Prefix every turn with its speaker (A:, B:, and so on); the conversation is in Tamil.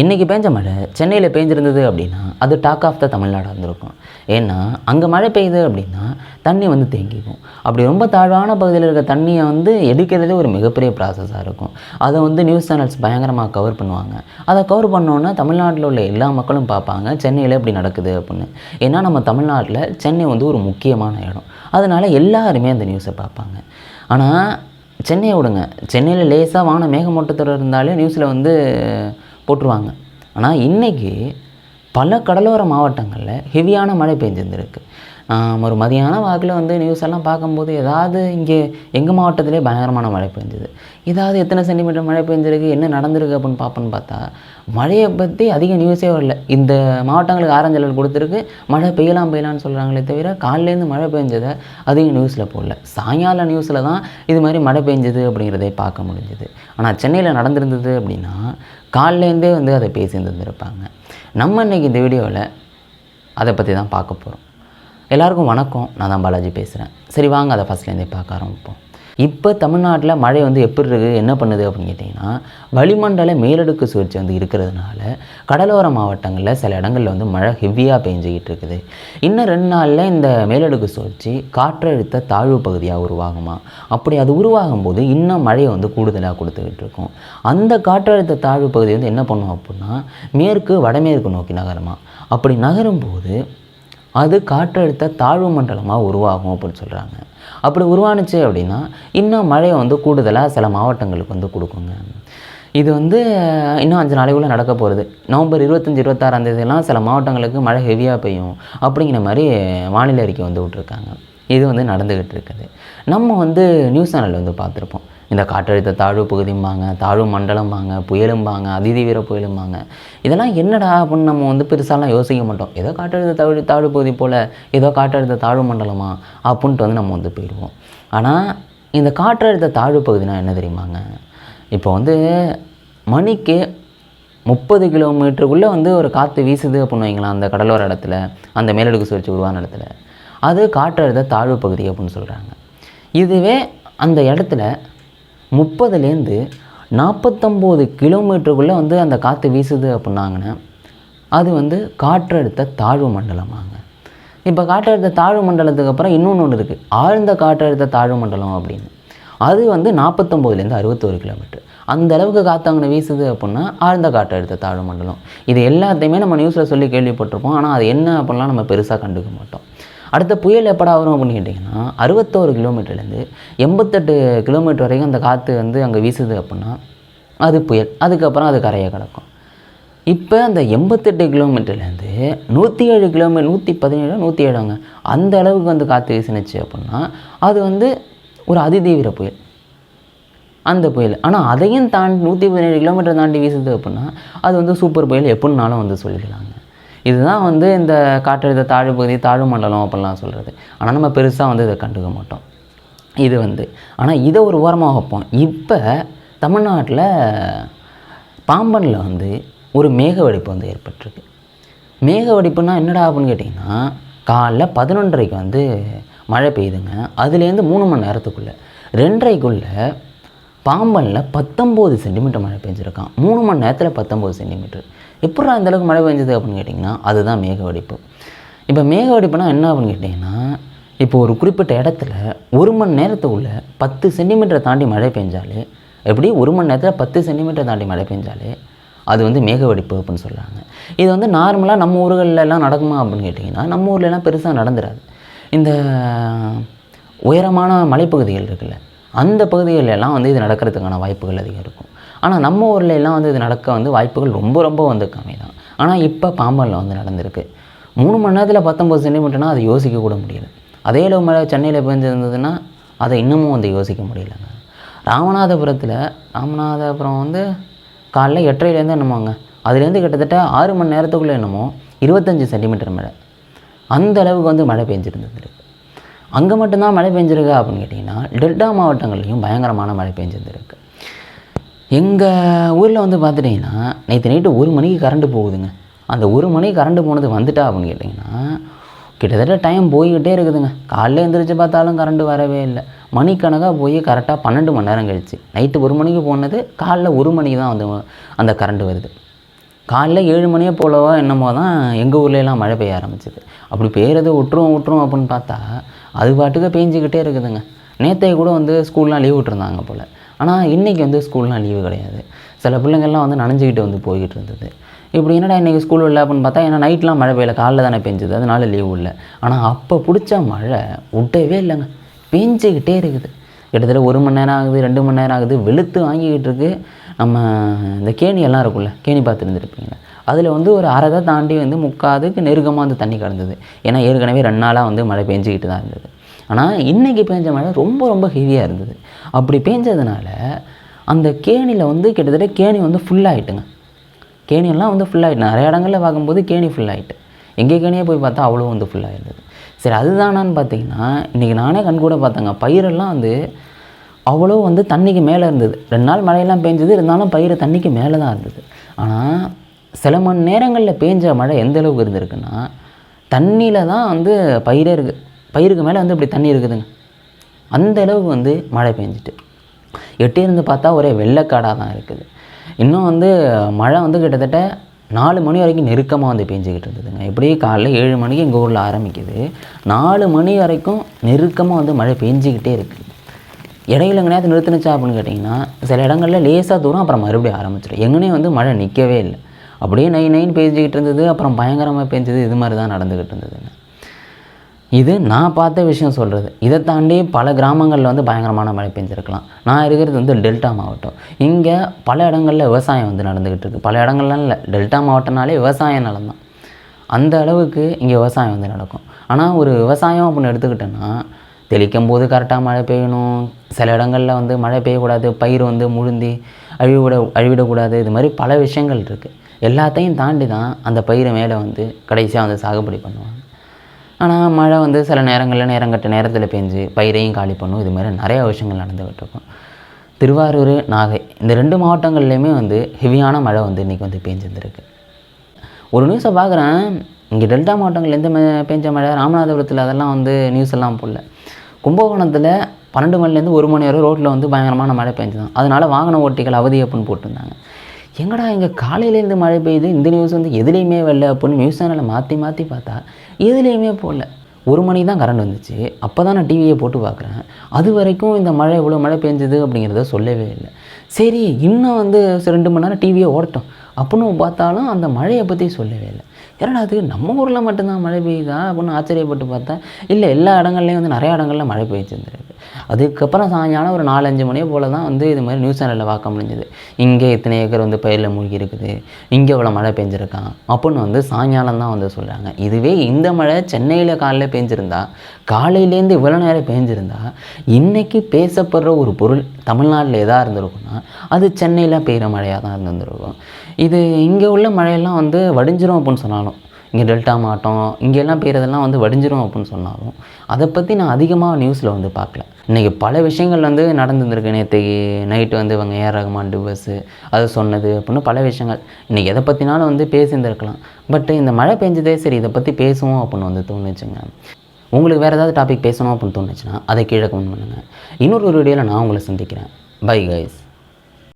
A: இன்றைக்கி பெஞ்ச மழை சென்னையில் பெஞ்சிருந்தது அப்படின்னா அது டாக் ஆஃப் த தமிழ்நாடாக இருந்திருக்கும். ஏன்னா அங்கே மழை பெய்யுது அப்படின்னா தண்ணி வந்து தேங்கிக்கும். அப்படி ரொம்ப தாழ்வான பகுதியில் இருக்க தண்ணியை வந்து எடுக்கிறதே ஒரு மிகப்பெரிய ப்ராசஸாக இருக்கும். அதை வந்து நியூஸ் சேனல்ஸ் பயங்கரமாக கவர் பண்ணுவாங்க. அதை கவர் பண்ணோன்னா தமிழ்நாட்டில் உள்ள எல்லா மக்களும் பார்ப்பாங்க சென்னையில் இப்படி நடக்குது அப்படின்னு. ஏன்னா நம்ம தமிழ்நாட்டில் சென்னை வந்து ஒரு முக்கியமான இடம். அதனால் எல்லாருமே அந்த நியூஸை பார்ப்பாங்க. ஆனால் சென்னையை விடுங்க. சென்னையில் லேசாக வான மேகமூட்டத்தோடு இருந்தாலே நியூஸில் வந்து போட்டுருவாங்க. ஆனால் இன்றைக்கி பல கடலோர மாவட்டங்களில் ஹெவியான மழை பெஞ்சிருந்துருக்கு. ஒரு மதியான வாக்கில் வந்து நியூஸ் எல்லாம் பார்க்கும்போது ஏதாவது இங்கே எங்கள் மாவட்டத்திலே பயங்கரமான மழை பெஞ்சுது ஏதாவது எத்தனை சென்டிமீட்டர் மழை பெஞ்சிருக்கு என்ன நடந்திருக்கு அப்படின்னு பார்ப்போன்னு பார்த்தா மழையை பற்றி அதிக நியூஸே வரல. இந்த மாவட்டங்களுக்கு ஆரஞ்சு அலர்ட் கொடுத்துருக்கு மழை பெய்யலாம் பெய்யலாம்னு சொல்கிறாங்களே தவிர காலையிலேருந்து மழை பெஞ்சதை அதிக நியூஸில் போடல. சாயங்காலம் நியூஸில் தான் இது மாதிரி மழை பெஞ்சது அப்படிங்கிறதே பார்க்க முடிஞ்சுது. ஆனால் சென்னையில் நடந்திருந்தது அப்படின்னா காலையிலேருந்தே வந்து அதை பேசி இருந்திருப்பாங்க. நம்ம இன்றைக்கி இந்த வீடியோவில் அதை பற்றி தான் பார்க்க போகிறோம் எல்லாருக்கும் வணக்கம். நான் தான் பாலாஜி பேசுகிறேன் சரி வாங்க அதை ஃபஸ்ட்லேருந்தே பார்க்க ஆரம்பிப்போம். இப்போ தமிழ்நாட்டில் மழை வந்து எப்படி இருக்குது என்ன பண்ணுது அப்படின்னு கேட்டிங்கன்னா வளிமண்டல மேலடுக்கு சுழற்சி வந்து இருக்கிறதுனால கடலோர மாவட்டங்களில் சில இடங்களில் வந்து மழை ஹெவியாக பெஞ்சிக்கிட்டு இருக்குது. இன்னும் ரெண்டு நாளில் இந்த மேலடுக்கு சுழற்சி காற்றழுத்த தாழ்வு பகுதியாக உருவாகுமா? அப்படி அது உருவாகும் போது இன்னும் மழையை வந்து கூடுதலாக கொடுத்துக்கிட்டு இருக்கும். அந்த காற்றழுத்த தாழ்வு பகுதி வந்து என்ன பண்ணும் அப்படின்னா மேற்கு வடமேற்கு நோக்கி நகரமா? அப்படி நகரும்போது அது காற்றழுத்த தாழ்வு மண்டலமாக உருவாகும் அப்படின்னு சொல்கிறாங்க அப்படி உருவானுச்சு அப்படின்னா இன்னும் மழையை வந்து கூடுதலாக சில மாவட்டங்களுக்கு வந்து கொடுக்குங்க. இது வந்து இன்னும் அஞ்சு நாளைக்குள்ளே நடக்க போகிறது நவம்பர் இருபத்தஞ்சி இருபத்தாறாம் தேதியெல்லாம் சில மாவட்டங்களுக்கு மழை ஹெவியாக பெய்யும் அப்படிங்கிற மாதிரி வானிலை அறிக்கை வந்து விட்ருக்காங்க இது வந்து நடந்துக்கிட்டு இருக்குது. நம்ம வந்து நியூஸ் சேனல் வந்து பார்த்துருப்போம். இந்த காற்றழுத்த தாழ்வு பகுதிம்பாங்க தாழ்வு மண்டலம்பாங்க புயலும்பாங்க அதிதீவிர புயலும்பாங்க. இதெல்லாம் என்னடா அப்படின்னு நம்ம வந்து பெருசாலாம் யோசிக்க மாட்டோம். ஏதோ காற்றழுத்த தாழ்வு தாழ்வு பகுதி போல் ஏதோ காற்றழுத்த தாழ்வு மண்டலமா அப்படின்ட்டு வந்து நம்ம வந்து போயிடுவோம். ஆனால் இந்த காற்றழுத்த தாழ்வு பகுதினா என்ன தெரியுமாங்க? இப்போ வந்து மணிக்கு முப்பது கிலோமீட்டருக்குள்ளே வந்து ஒரு காற்று வீசுது அப்படின்னு வைங்களேன் அந்த கடலோர இடத்துல அந்த மேலடுக்கு சுழற்சி உருவான இடத்துல. அது காற்றழுத்த தாழ்வு பகுதி அப்படின்னு சொல்கிறாங்க இதுவே அந்த இடத்துல முப்பதுலேருந்து நாற்பத்தொம்போது கிலோமீட்டருக்குள்ளே வந்து அந்த காற்று வீசுது அப்படின்னாங்கன்னா அது வந்து காற்றழுத்த தாழ்வு மண்டலமாங்க. இப்போ காற்றழுத்த தாழ்வு மண்டலத்துக்கு அப்புறம் இன்னொன்று ஒன்று இருக்குது ஆழ்ந்த காற்றழுத்த தாழ்வு மண்டலம் அப்படின்னு. அது வந்து நாற்பத்தொம்போதுலேருந்து அறுபத்தோரு கிலோமீட்டர். அந்த அளவுக்கு காற்று அங்கே வீசுது அப்படின்னா ஆழ்ந்த காற்றழுத்த தாழ்வு மண்டலம். இது எல்லாத்தையுமே நம்ம நியூஸில் சொல்லி கேள்விப்பட்டிருப்போம். ஆனால் அது என்ன அப்படின்லாம் நம்ம பெருசாக கண்டுக்க மாட்டோம். அடுத்த புயல் எப்படா வரும் அப்படின்னு கேட்டிங்கன்னா அறுபத்தோரு கிலோமீட்டர்லேருந்து எண்பத்தெட்டு கிலோமீட்டர் வரைக்கும் அந்த காற்று வந்து அங்கே வீசுது அப்படின்னா அது புயல். அதுக்கப்புறம் அது கரையை கிடக்கும். இப்போ அந்த எண்பத்தெட்டு கிலோமீட்டர்லேருந்து நூற்றி ஏழு கிலோமீட்டர் நூற்றி பதினேழு நூற்றி ஏழுங்க. அந்த அளவுக்கு வந்து காற்று வீசினுச்சு அப்படின்னா அது வந்து ஒரு அதிதீவிர புயல். அந்த புயல். ஆனால் அதையும் தாண்டி நூற்றி பதினேழு கிலோமீட்டர் தாண்டி வீசுது அப்படின்னா அது வந்து சூப்பர் புயல் எப்படினாலும் வந்து சொல்லிக்கலாங்க. இதுதான் வந்து இந்த காற்றழுத்த தாழ்வு பகுதி தாழ்வு மண்டலம் அப்படிலாம் சொல்கிறது ஆனால் நம்ம பெருசாக வந்து இதை கண்டுக்க மாட்டோம். இது வந்து ஆனால் இதை ஒரு ஓரமாக வைப்போம். இப்போ தமிழ்நாட்டில் பாம்பனில் வந்து ஒரு மேக வெடிப்பு வந்து ஏற்பட்டிருக்கு. மேக வெடிப்புனா என்னடா அப்படின்னு கேட்டிங்கன்னா காலைல பதினொன்றரைக்கு வந்து மழை பெய்யுதுங்க. அதுலேருந்து மூணு மணி நேரத்துக்குள்ளே ரெண்டரைக்குள்ளே பாம்பனில் பத்தொம்போது சென்டிமீட்டர் மழை பெஞ்சிருக்கான் மூணு மணி நேரத்தில் பத்தொம்போது சென்டிமீட்டர். எப்படா இந்தளவுக்கு மழை பெஞ்சது அப்படின்னு கேட்டிங்கன்னா அதுதான் மேக வெடிப்பு. இப்போ மேக வெடிப்புனா என்ன அப்படின்னு கேட்டிங்கன்னா இப்போ ஒரு குறிப்பிட்ட இடத்துல ஒரு மணி நேரத்துக்குள்ளே பத்து சென்டிமீட்டரை தாண்டி மழை பெஞ்சாலே எப்படி? ஒரு மணி நேரத்தில் பத்து சென்டிமீட்டர் தாண்டி மழை பெஞ்சாலே அது வந்து மேக வெடிப்பு அப்படின்னு சொல்கிறாங்க இது வந்து நார்மலாக நம்ம ஊர்களெலாம் நடக்குமா அப்படின்னு கேட்டிங்கன்னா நம்ம ஊர்லலாம் பெருசாக நடந்துடாது இந்த உயரமான மலைப்பகுதிகள் இருக்குல்ல அந்த பகுதிகளெல்லாம் வந்து இது நடக்கிறதுக்கான வாய்ப்புகள் அதிகம் இருக்கும். ஆனால் நம்ம ஊர்ல எல்லாம் வந்து இது நடக்க வந்து வாய்ப்புகள் ரொம்ப ரொம்ப வந்து கம்மி தான் ஆனால் இப்போ பாம்பனில் வந்து நடந்திருக்கு. மூணு மணி நேரத்தில் பத்தொம்பது சென்டிமீட்டர்னா அதை யோசிக்க கூட முடியல. அதே அளவு மழை சென்னையில் பெஞ்சிருந்ததுன்னா அதை இன்னமும் வந்து யோசிக்க முடியலங்க. ராமநாதபுரத்தில் ராமநாதபுரம் வந்து காலைல எட்டரைலேருந்து என்னமோங்க அதுலேருந்து கிட்டத்தட்ட ஆறு மணி நேரத்துக்குள்ளே என்னமோ இருபத்தஞ்சி சென்டிமீட்டர் மழை. அந்த அளவுக்கு வந்து மழை பெஞ்சிருந்தது. அங்கே மட்டும்தான் மழை பெஞ்சிருக்கா அப்படின்னு கேட்டிங்கன்னா டெல்டா மாவட்டங்கள்லையும் பயங்கரமான மழை பெஞ்சிருந்துருக்கு. எங்கள் ஊரில் வந்து பார்த்துட்டிங்கன்னா நேற்று நைட்டு ஒரு மணிக்கு கரண்ட்டு போகுதுங்க. அந்த ஒரு மணிக்கு கரண்ட்டு போனது வந்துட்டா அப்படின்னு கேட்டிங்கன்னா கிட்டத்தட்ட டைம் போய்கிட்டே இருக்குதுங்க. காலைல எழுந்திரிச்சு பார்த்தாலும் கரண்ட்டு வரவே இல்லை. மணிக்கணக்காக போய் கரெக்டாக பன்னெண்டு மணி நேரம் கழிச்சு. நைட்டு ஒரு மணிக்கு போனது காலைல ஒரு மணிக்கு தான் வந்து அந்த கரண்ட்டு வருது. காலைல ஏழு மணியே போலவோ என்னமோ தான் எங்கள் ஊர்லலாம் மழை பெய்ய ஆரம்பிச்சது. அப்படி பெய்கிறது விட்டுரும் விட்டுரும் அப்படின்னு பார்த்தா அது பாட்டுக்கு பேஞ்சிக்கிட்டே இருக்குதுங்க. நேற்றைய கூட வந்து ஸ்கூல்லாம் லீவ் விட்டுருந்தாங்க போல். ஆனால் இன்றைக்கி வந்து ஸ்கூல்லாம் லீவு கிடையாது. சில பிள்ளைங்கள்லாம் வந்து நனைஞ்சிக்கிட்டு வந்து போய்கிட்டு இருந்தது. இப்படி என்னடா இன்றைக்கி ஸ்கூல் இல்லை அப்படின்னு பார்த்தா ஏன்னா நைட்லாம் மழை பெய்யல காலைல தானே பெஞ்சுது அதனால லீவு இல்லை. ஆனால் அப்போ பிடிச்ச மழை விட்டவே இல்லைங்க. பெஞ்சிக்கிட்டே இருக்குது. கிட்டத்தட்ட ஒரு மணி நேரம் ஆகுது ரெண்டு மணி நேரம் ஆகுது வெளுத்து வாங்கிக்கிட்டு இருக்கு. நம்ம இந்த கேணி எல்லாம் இருக்குல்ல கேணி பார்த்துருந்துருப்பீங்க அதில் வந்து ஒரு அறதை தாண்டி வந்து முக்காதுக்கு நெருக்கமாக வந்து தண்ணி கிடந்தது ஏன்னா ஏற்கனவே ரெண்டு நாளாக வந்து மழை பெஞ்சிக்கிட்டு தான் இருந்தது. ஆனால் இன்றைக்கி பெஞ்ச மழை ரொம்ப ரொம்ப ஹெவியாக இருந்தது. அப்படி பேஞ்சதுனால அந்த கேணியில் வந்து கிட்டத்தட்ட கேணி வந்து ஃபுல்லாகிட்டுங்க கேணியெல்லாம் வந்து ஃபுல்லாகிட்டு நிறைய இடங்களில் பார்க்கும்போது கேணி ஃபுல்லாகிட்டு எங்கே கேணியே போய் பார்த்தா அவ்வளோ வந்து ஃபுல்லாக இருந்தது சரி அதுதானான்னு பார்த்தீங்கன்னா இன்றைக்கி நானே கண் கூட பார்த்தேங்க. பயிரெல்லாம் வந்து அவ்வளோ வந்து தண்ணிக்கு மேலே இருந்தது. ரெண்டு நாள் மழையெல்லாம் பெஞ்சது. இருந்தாலும் பயிர் தண்ணிக்கு மேலே தான் இருந்தது. ஆனால் சில மணி நேரங்களில் பேஞ்ச மழை எந்த அளவுக்கு இருந்திருக்குன்னா தண்ணியில் தான் வந்து பயிரே இருக்குது பயிருக்கு மேலே வந்து இப்படி தண்ணி இருக்குதுங்க. அந்த அளவுக்கு வந்து மழை பெஞ்சிட்டு. எட்டி இருந்து பார்த்தா ஒரே வெள்ளைக்காடாக தான் இருக்குது. இன்னும் வந்து மழை வந்து கிட்டத்தட்ட நாலு மணி வரைக்கும் நெருக்கமாக வந்து பெஞ்சிக்கிட்டு இருந்ததுங்க. எப்படி காலைல ஏழு மணிக்கு எங்கள் ஊரில் ஆரம்பிக்குது. நாலு மணி வரைக்கும் நெருக்கமாக வந்து மழை பெஞ்சிக்கிட்டே இருக்குது இடையில எங்கேயாவது நிறுத்துனுச்சா அப்படின்னு கேட்டிங்கன்னா சில இடங்களில் லேசாக தூரம் அப்புறம் மறுபடியும் ஆரம்பிச்சிடும். எங்கனே வந்து மழை நிற்கவே இல்லை. அப்படியே நை நைன் பெஞ்சிக்கிட்டு இருந்தது அப்புறம் பயங்கரமாக பெஞ்சது இது மாதிரி தான் நடந்துக்கிட்டு இருந்ததுங்க. இது நான் பார்த்த விஷயம் சொல்கிறது இதை தாண்டி பல கிராமங்களில் வந்து பயங்கரமான மழை பெஞ்சிருக்கலாம். நான் இருக்கிறது வந்து டெல்டா மாவட்டம். இங்கே பல இடங்களில் விவசாயம் வந்து நடந்துக்கிட்டு இருக்குது பல இடங்கள்லாம் இல்லை. டெல்டா மாவட்டம்னாலே விவசாய நிலம் தான். அந்த அளவுக்கு இங்கே விவசாயம் வந்து நடக்கும். ஆனால் ஒரு விவசாயம் அப்படின்னு எடுத்துக்கிட்டோன்னா தெளிக்கும் போது கரெக்டாக மழை பெய்யணும். சில இடங்களில் வந்து மழை பெய்யக்கூடாது. பயிர் வந்து முழுந்தி அழிவிட அழிவிடக்கூடாது. இது மாதிரி பல விஷயங்கள் இருக்குது எல்லாத்தையும் தாண்டி தான் அந்த பயிரை மேலே வந்து கடைசியாக வந்து சாகுபடி பண்ணுவாங்க. ஆனால் மழை வந்து சில நேரங்களில் நேரங்கட்ட நேரத்தில் பெஞ்சு பயிரையும் காலி பண்ணும். இது மாதிரி நிறையா விஷயங்கள் நடந்துகிட்டு இருக்கும் திருவாரூர் நாகை இந்த ரெண்டு மாவட்டங்கள்லையுமே வந்து ஹெவியான மழை வந்து இன்றைக்கி வந்து பெஞ்சிருந்துருக்கு. ஒரு நியூஸை பார்க்குறேன் இங்கே டெல்டா மாவட்டங்கள் எந்த ம- பெஞ்ச மழை? ராமநாதபுரத்தில் அதெல்லாம் வந்து நியூஸ் எல்லாம் போடல. கும்பகோணத்தில் பன்னெண்டு மணிலேருந்து ஒரு மணி வரை ரோட்டில் வந்து பயங்கரமான மழை பெஞ்சுதான் அதனால வாகன ஓட்டிகள் அவதி அப்படின்னு போட்டிருந்தாங்க. எங்கடா இங்கே காலையிலேருந்து மழை பெய்யுது? இந்த நியூஸ் வந்து எதுலேயுமே வரல அப்படின்னு நியூஸ் சேனலை மாற்றி மாற்றி பார்த்தா எதுலேயுமே போடல. ஒரு மணிக்கு தான் கரண்ட் வந்துச்சு. அப்போ தான் நான் டிவியை போட்டு பார்க்குறேன். அது வரைக்கும் இந்த மழை இவ்வளோ மழை பெஞ்சது அப்படிங்கிறத சொல்லவே இல்லை. சரி இன்னும் வந்து ரெண்டு மணி நேரம் டிவியை ஓடட்டும் அப்படின்னு பார்த்தாலும் அந்த மழையை பற்றி சொல்லவே இல்லை. ஏன்னா அது நம்ம ஊரில் மட்டும்தான் மழை பெய்யுதா? அப்படின்னு ஆச்சரியப்பட்டு பார்த்தா இல்லை எல்லா இடங்கள்லையும் வந்து நிறைய இடங்களில் மழை பெய்ஞ்சிருந்துருக்கு அதுக்கப்புறம் சாயங்காலம் ஒரு நாலஞ்சு மணியை போல் தான் வந்து இது மாதிரி நியூஸ் சேனலில் பார்க்க முடிஞ்சது. இங்கே இத்தனை ஏக்கர் வந்து பயிரில் மூழ்கி இருக்குது. இங்கே இவ்வளோ மழை பெஞ்சிருக்கான். அப்படின்னு வந்து சாயங்காலம் தான் வந்து சொல்கிறாங்க இதுவே இந்த மழை சென்னையில் காலைல பெஞ்சிருந்தா காலையிலேருந்து இவ்வளோ நேரம் பெஞ்சிருந்தா இன்றைக்கி பேசப்படுற ஒரு பொருள் தமிழ்நாட்டில் எதாக இருந்திருக்குன்னா அது சென்னையில் பெய்கிற மழையாக தான் இருந்திருக்கும். இது இங்கே உள்ள மழையெல்லாம் வந்து வடிஞ்சிரும் அப்படின்னு சொன்னாலும் இங்கே டெல்டா மாவட்டம் இங்கெல்லாம் பெய்கிறதெல்லாம் வந்து வடிஞ்சிரும் அப்படின்னு சொன்னாலும் அதை பற்றி நான் அதிகமாக நியூஸில் வந்து பார்க்கல. இன்றைக்கி பல விஷயங்கள் வந்து நடந்துருந்துருக்கு நேற்றுக்கு நைட்டு வந்து இவங்க ஏஆர் ரகுமான் டிவர்ஸு அது சொன்னது அப்படின்னு பல விஷயங்கள். இன்றைக்கி எதை பற்றினாலும் வந்து பேசியிருந்துருக்கலாம். பட் இந்த மழை பெஞ்சதே சரி இதை பற்றி பேசுவோம் அப்படின்னு வந்து தோணுச்சுங்க. உங்களுக்கு வேறு ஏதாவது டாபிக் பேசணும் அப்படின்னு தோணுச்சுன்னா அதை கீழே கமெண்ட் பண்ணுங்கள் இன்னொரு ஒரு வீடியோவில் நான் உங்களை சந்திக்கிறேன். Bye guys